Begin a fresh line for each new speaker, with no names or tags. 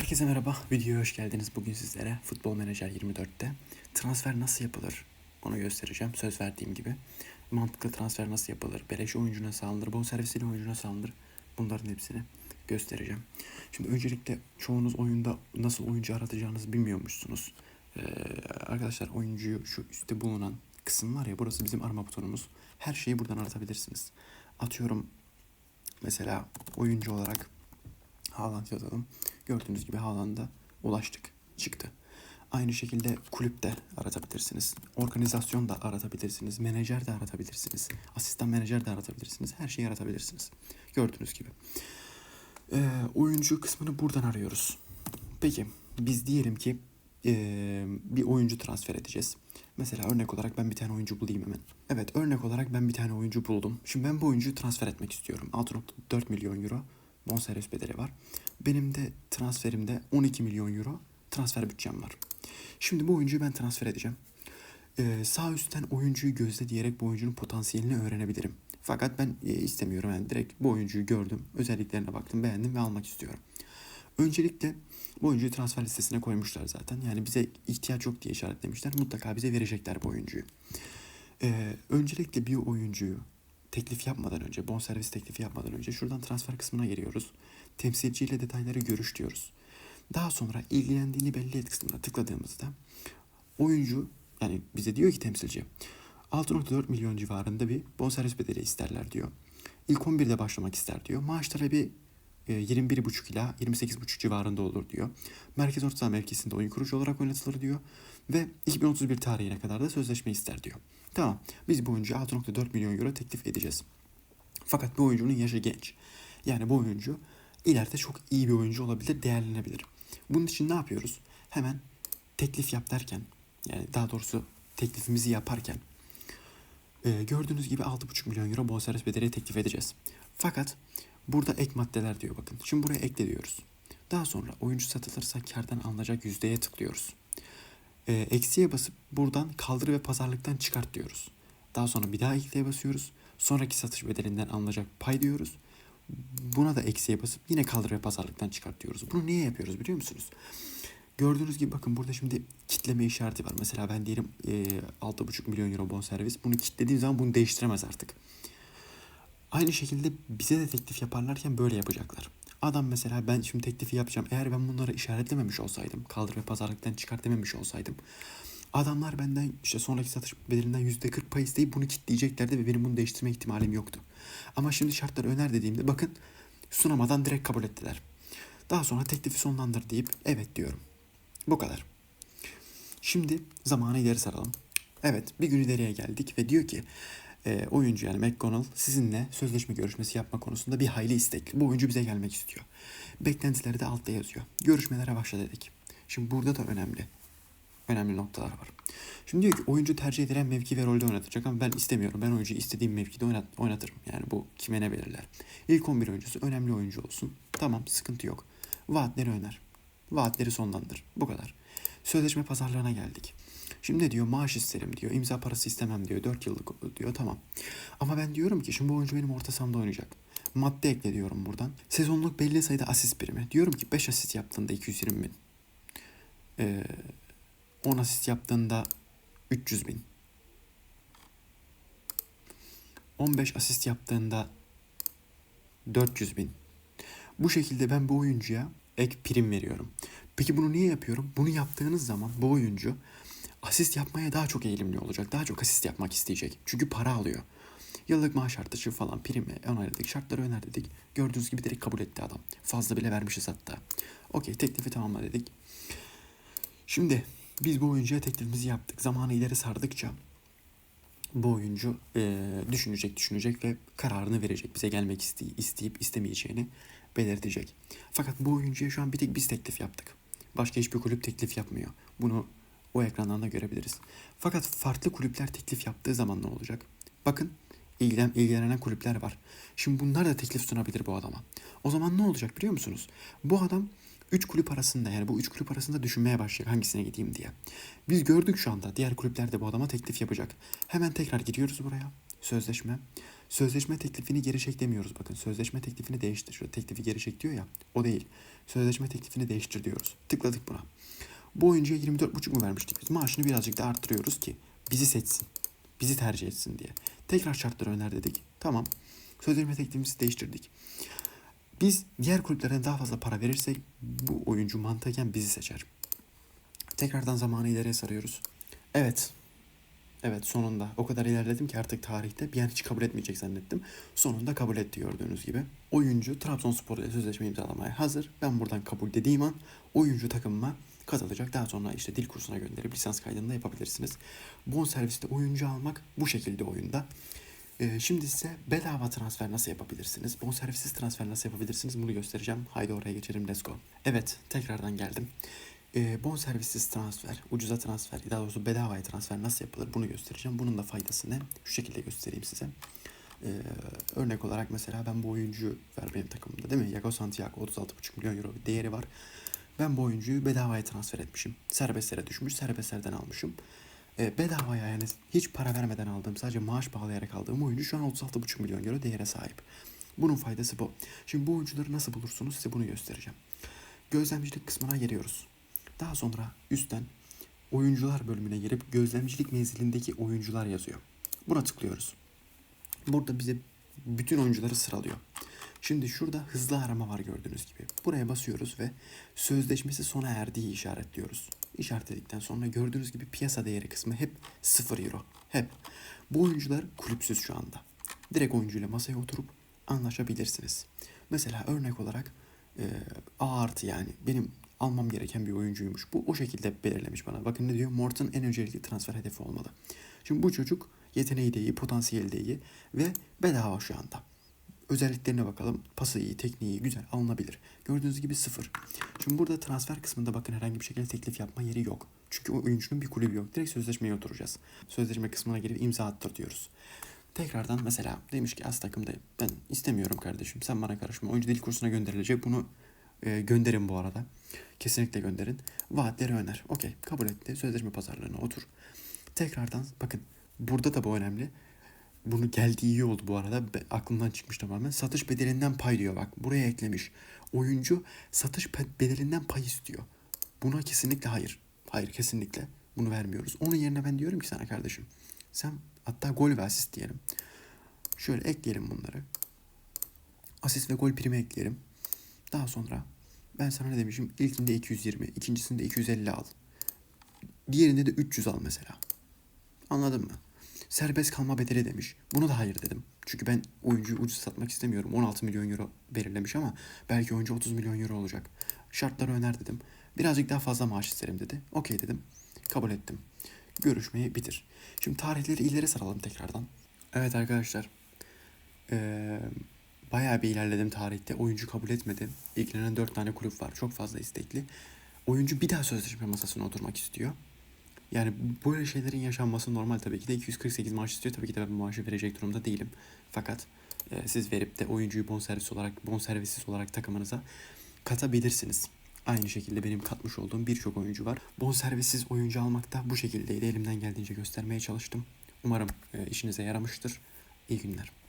Herkese merhaba, videoya hoş geldiniz. Bugün sizlere Futbol Menajer 24'te transfer nasıl yapılır onu göstereceğim. Söz verdiğim gibi. Mantıklı transfer nasıl yapılır, beleş oyuncu nasıl alınır, bonservisiyle oyuncu nasıl alınır bunların hepsini göstereceğim. Şimdi öncelikle çoğunuz oyunda nasıl oyuncu aratacağınızı bilmiyormuşsunuz. Ee, arkadaşlar oyuncuyu şu üstte bulunan kısım var ya burası bizim arama butonumuz. Her şeyi buradan aratabilirsiniz. Atıyorum mesela oyuncu olarak Haaland yazalım. Gördüğünüz gibi Haaland'a ulaştık. Çıktı. Aynı şekilde kulüpte aratabilirsiniz. Organizasyon da aratabilirsiniz. Menajer de aratabilirsiniz. Asistan menajer de aratabilirsiniz. Her şeyi aratabilirsiniz. Gördüğünüz gibi. Ee, oyuncu kısmını buradan arıyoruz. Peki biz diyelim ki ee, bir oyuncu transfer edeceğiz. Mesela örnek olarak ben bir tane oyuncu bulayım hemen. Evet örnek olarak ben bir tane oyuncu buldum. Şimdi ben bu oyuncuyu transfer etmek istiyorum. 6.4 milyon euro bonservis bedeli var. Benim de transferimde 12 milyon euro transfer bütçem var. Şimdi bu oyuncuyu ben transfer edeceğim. Ee, sağ üstten oyuncuyu gözle diyerek bu oyuncunun potansiyelini öğrenebilirim. Fakat ben e, istemiyorum yani direkt bu oyuncuyu gördüm, özelliklerine baktım, beğendim ve almak istiyorum. Öncelikle bu oyuncuyu transfer listesine koymuşlar zaten. Yani bize ihtiyaç yok diye işaretlemişler. Mutlaka bize verecekler bu oyuncuyu. Ee, öncelikle bir oyuncuyu teklif yapmadan önce, bonservis teklifi yapmadan önce şuradan transfer kısmına giriyoruz. Temsilciyle detayları görüş diyoruz. Daha sonra ilgilendiğini belli et kısmına tıkladığımızda oyuncu yani bize diyor ki temsilci 6.4 milyon civarında bir bonservis bedeli isterler diyor. İlk 11'de başlamak ister diyor. Maaş talebi e, 21.5 ila 28.5 civarında olur diyor. Merkez orta mevkisinde oyun kurucu olarak oynatılır diyor. Ve 2031 tarihine kadar da sözleşme ister diyor. Tamam biz bu oyuncuya 6.4 milyon euro teklif edeceğiz. Fakat bu oyuncunun yaşı genç. Yani bu oyuncu ileride çok iyi bir oyuncu olabilir, değerlenebilir. Bunun için ne yapıyoruz? Hemen teklif yap derken, yani daha doğrusu teklifimizi yaparken e, gördüğünüz gibi 6.5 milyon euro bonservis bedeli teklif edeceğiz. Fakat burada ek maddeler diyor bakın. Şimdi buraya ekle diyoruz. Daha sonra oyuncu satılırsa kardan alınacak yüzdeye tıklıyoruz. E, eksiye basıp buradan kaldır ve pazarlıktan çıkart diyoruz. Daha sonra bir daha eksiye basıyoruz. Sonraki satış bedelinden alınacak pay diyoruz. Buna da eksiye basıp yine kaldır ve pazarlıktan çıkartıyoruz. Bunu niye yapıyoruz biliyor musunuz? Gördüğünüz gibi bakın burada şimdi kitleme işareti var. Mesela ben diyelim e, 6,5 milyon euro bonservis. Bunu kitlediğim zaman bunu değiştiremez artık. Aynı şekilde bize de teklif yaparlarken böyle yapacaklar. Adam mesela ben şimdi teklifi yapacağım. Eğer ben bunları işaretlememiş olsaydım, kaldır ve pazarlıktan çıkart dememiş olsaydım. Adamlar benden işte sonraki satış bedelinden %40 pay isteyip bunu kitleyeceklerdi ve benim bunu değiştirme ihtimalim yoktu. Ama şimdi şartları öner dediğimde bakın sunamadan direkt kabul ettiler. Daha sonra teklifi sonlandır deyip evet diyorum. Bu kadar. Şimdi zamanı ileri saralım. Evet bir gün ileriye geldik ve diyor ki e, oyuncu yani McConnell sizinle sözleşme görüşmesi yapma konusunda bir hayli istekli. Bu oyuncu bize gelmek istiyor. Beklentileri de altta yazıyor. Görüşmelere başla dedik. Şimdi burada da önemli. Önemli noktalar var. Şimdi diyor ki oyuncu tercih edilen mevki ve rolde oynatacak ama ben istemiyorum. Ben oyuncuyu istediğim mevkide oynat, oynatırım. Yani bu kime ne belirler. İlk 11 oyuncusu önemli oyuncu olsun. Tamam sıkıntı yok. Vaatleri öner. Vaatleri sonlandır. Bu kadar. Sözleşme pazarlığına geldik. Şimdi diyor maaş isterim diyor. imza parası istemem diyor. 4 yıllık diyor tamam. Ama ben diyorum ki şimdi bu oyuncu benim orta sahamda oynayacak. Madde ekle diyorum buradan. Sezonluk belli sayıda asist birimi. Diyorum ki 5 asist yaptığında 220 bin. Ee, 10 asist yaptığında 300 bin. 15 asist yaptığında 400 bin. Bu şekilde ben bu oyuncuya ek prim veriyorum. Peki bunu niye yapıyorum? Bunu yaptığınız zaman bu oyuncu asist yapmaya daha çok eğilimli olacak. Daha çok asist yapmak isteyecek. Çünkü para alıyor. Yıllık maaş artışı falan primi onayladık. Şartları önerdik. Gördüğünüz gibi direkt kabul etti adam. Fazla bile vermişiz hatta. Okey teklifi tamamla dedik. Şimdi biz bu oyuncuya teklifimizi yaptık. Zamanı ileri sardıkça bu oyuncu e, düşünecek düşünecek ve kararını verecek. Bize gelmek istey isteyip istemeyeceğini belirtecek. Fakat bu oyuncuya şu an bir tek biz teklif yaptık. Başka hiçbir kulüp teklif yapmıyor. Bunu o ekrandan da görebiliriz. Fakat farklı kulüpler teklif yaptığı zaman ne olacak? Bakın ilgilen, ilgilenen kulüpler var. Şimdi bunlar da teklif sunabilir bu adama. O zaman ne olacak biliyor musunuz? Bu adam 3 kulüp arasında yani bu 3 kulüp arasında düşünmeye başlayacak hangisine gideyim diye. Biz gördük şu anda diğer kulüpler de bu adama teklif yapacak. Hemen tekrar giriyoruz buraya. Sözleşme. Sözleşme teklifini geri çek demiyoruz bakın. Sözleşme teklifini değiştir. Şurada teklifi geri çek diyor ya. O değil. Sözleşme teklifini değiştir diyoruz. Tıkladık buna. Bu oyuncuya 24,5 mu vermiştik biz? Maaşını birazcık daha arttırıyoruz ki bizi seçsin. Bizi tercih etsin diye. Tekrar şartları öner dedik. Tamam. Sözleşme teklifimizi değiştirdik. Biz diğer kulüplerden daha fazla para verirsek bu oyuncu mantıken bizi seçer. Tekrardan zamanı ileriye sarıyoruz. Evet. Evet sonunda. O kadar ilerledim ki artık tarihte bir an hiç kabul etmeyecek zannettim. Sonunda kabul etti gördüğünüz gibi. Oyuncu Trabzonspor ile sözleşme imzalamaya hazır. Ben buradan kabul dediğim an oyuncu takımıma katılacak. Daha sonra işte dil kursuna gönderip lisans kaydını da yapabilirsiniz. Bon serviste oyuncu almak bu şekilde oyunda. Ee, şimdi size bedava transfer nasıl yapabilirsiniz? Bonservisiz transfer nasıl yapabilirsiniz? Bunu göstereceğim. Haydi oraya geçelim. Let's go. Evet, tekrardan geldim. Ee, bonservisiz transfer, ucuza transfer, daha doğrusu bedavaya transfer nasıl yapılır? Bunu göstereceğim. Bunun da faydası ne? Şu şekilde göstereyim size. Ee, örnek olarak mesela ben bu oyuncuyu ver benim takımımda değil mi? Yago Santiago 36,5 milyon euro bir değeri var. Ben bu oyuncuyu bedavaya transfer etmişim. Serbestlere düşmüş, serbestlerden almışım. E, bedavaya yani hiç para vermeden aldığım, sadece maaş bağlayarak aldığım oyuncu şu an 36,5 milyon euro değere sahip. Bunun faydası bu. Şimdi bu oyuncuları nasıl bulursunuz size bunu göstereceğim. Gözlemcilik kısmına geliyoruz. Daha sonra üstten oyuncular bölümüne girip gözlemcilik menzilindeki oyuncular yazıyor. Buna tıklıyoruz. Burada bize bütün oyuncuları sıralıyor. Şimdi şurada hızlı arama var gördüğünüz gibi. Buraya basıyoruz ve sözleşmesi sona erdiği işaretliyoruz. İşaretledikten sonra gördüğünüz gibi piyasa değeri kısmı hep 0 euro. Hep. Bu oyuncular kulüpsüz şu anda. Direkt oyuncuyla masaya oturup anlaşabilirsiniz. Mesela örnek olarak e, A artı yani benim almam gereken bir oyuncuymuş. Bu o şekilde belirlemiş bana. Bakın ne diyor? Morton en öncelikli transfer hedefi olmalı. Şimdi bu çocuk yeteneği de iyi, potansiyeli de iyi ve bedava şu anda. Özelliklerine bakalım. Pası iyi, tekniği iyi, güzel, alınabilir. Gördüğünüz gibi sıfır. Şimdi burada transfer kısmında bakın herhangi bir şekilde teklif yapma yeri yok. Çünkü o oyuncunun bir kulübü yok. Direkt sözleşmeye oturacağız. Sözleşme kısmına girip imza attır diyoruz. Tekrardan mesela demiş ki az takımda ben istemiyorum kardeşim sen bana karışma. Oyuncu dil kursuna gönderilecek. Bunu e, gönderin bu arada. Kesinlikle gönderin. Vaatleri öner. Okey kabul etti. Sözleşme pazarlığına otur. Tekrardan bakın burada da bu önemli. Bunu geldiği iyi oldu bu arada. Be, aklımdan çıkmış tamamen. Satış bedelinden pay diyor bak. Buraya eklemiş. Oyuncu satış bedelinden pay istiyor. Buna kesinlikle hayır. Hayır kesinlikle. Bunu vermiyoruz. Onun yerine ben diyorum ki sana kardeşim. Sen hatta gol ve asist diyelim. Şöyle ekleyelim bunları. Asist ve gol primi ekleyelim. Daha sonra ben sana ne demişim? İlkinde 220, ikincisinde 250 al. Diğerinde de 300 al mesela. Anladın mı? Serbest kalma bedeli demiş. Bunu da hayır dedim. Çünkü ben oyuncuyu ucuz satmak istemiyorum. 16 milyon euro belirlemiş ama belki oyuncu 30 milyon euro olacak. Şartları öner dedim. Birazcık daha fazla maaş isterim dedi. Okey dedim. Kabul ettim. Görüşmeyi bitir. Şimdi tarihleri ileri saralım tekrardan. Evet arkadaşlar. Ee, bayağı bir ilerledim tarihte. Oyuncu kabul etmedi. İlgilenen 4 tane kulüp var. Çok fazla istekli. Oyuncu bir daha sözleşme masasına oturmak istiyor. Yani böyle şeylerin yaşanması normal tabii ki de 248 maaş istiyor. Tabii ki de ben maaşı verecek durumda değilim. Fakat e, siz verip de oyuncuyu bonservis olarak bonservisiz olarak takımınıza katabilirsiniz. Aynı şekilde benim katmış olduğum birçok oyuncu var. Bonservissiz oyuncu almak da bu şekildeydi. Elimden geldiğince göstermeye çalıştım. Umarım e, işinize yaramıştır. İyi günler.